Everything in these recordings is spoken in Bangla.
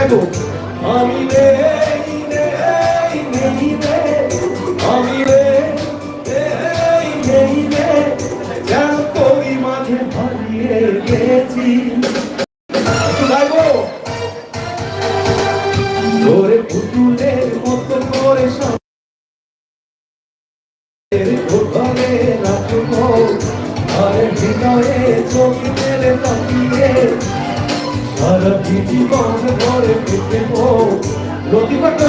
গাইবো? আমি নেই নেই নেই রে আমি রে তোরে পুতুলের জীবন ঘরে ফিরবো লতিফা তো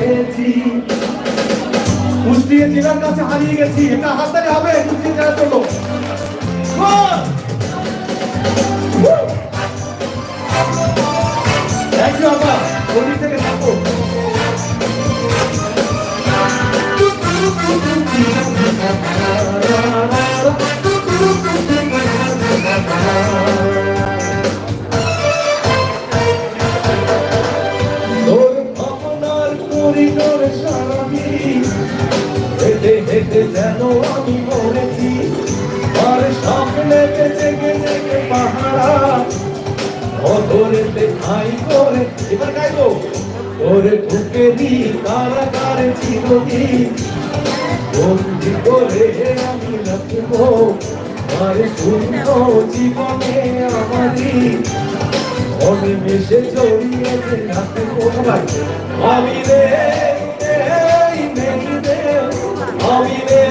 গেছি কুস্তিয়ে জেলার কাছে হারিয়ে গেছি। এটা হাততালি হবে কুস্তি জেলার জন্য। ভাবনার করিডোরে সারাবি। হেঁটে হেঁটে যেন আমি মরেছি। আর সামনে জেগে জেগে পাহাড়া অধরেতে ঠাই করে, এবার গাইবো। ওরে ঢুকে দি কারাগারে চিরদিন। বন্দি করে আমি রাখব। আর শূন্য জীবনে আমারই অনিমেষে জড়িয়েছে রাখব সবাই আমি রে আমি রে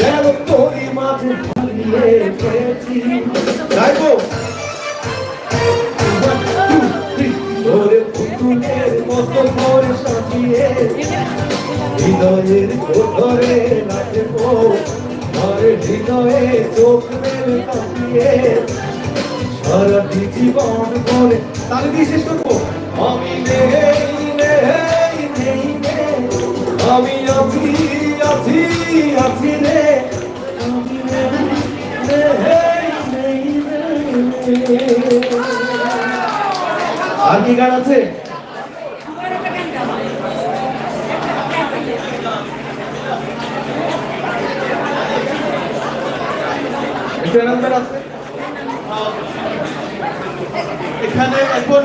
যেন তোরই মাঝে হারিয়ে গেছি। গাইবো। তোরে পুতুলের মতো করে সাজিয়ে হৃদয়ের কোঠরে রাখব আর হৃদয়ে চোখ মেলে তাকিয়ে সারাটি জীবন করে তাহলে দিয়ে শেষ করব? আমি নেই নেই নেই আমি আছি আছি আছি রে আমি নেই আর কি গান আছে? এনাদের আছে। এখানে এখন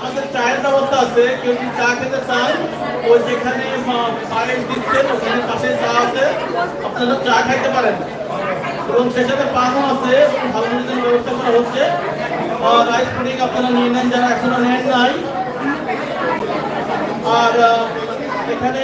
আমাদের চায়ের ব্যবস্থা আছে। কেউ যদি চা খেতে চান? ওই যেখানে পায়ের দিচ্ছেন ওখানে পাশে চা আছে। আপনারা চা খাইতে পারেন। এবং সে সাথে পানও আছে। এবং ভালো ব্যবস্থা করা হচ্ছে। রাইস পুডিং আপনারা নিয়ে নেন, যারা এখনও নেন নাই। আর এখানে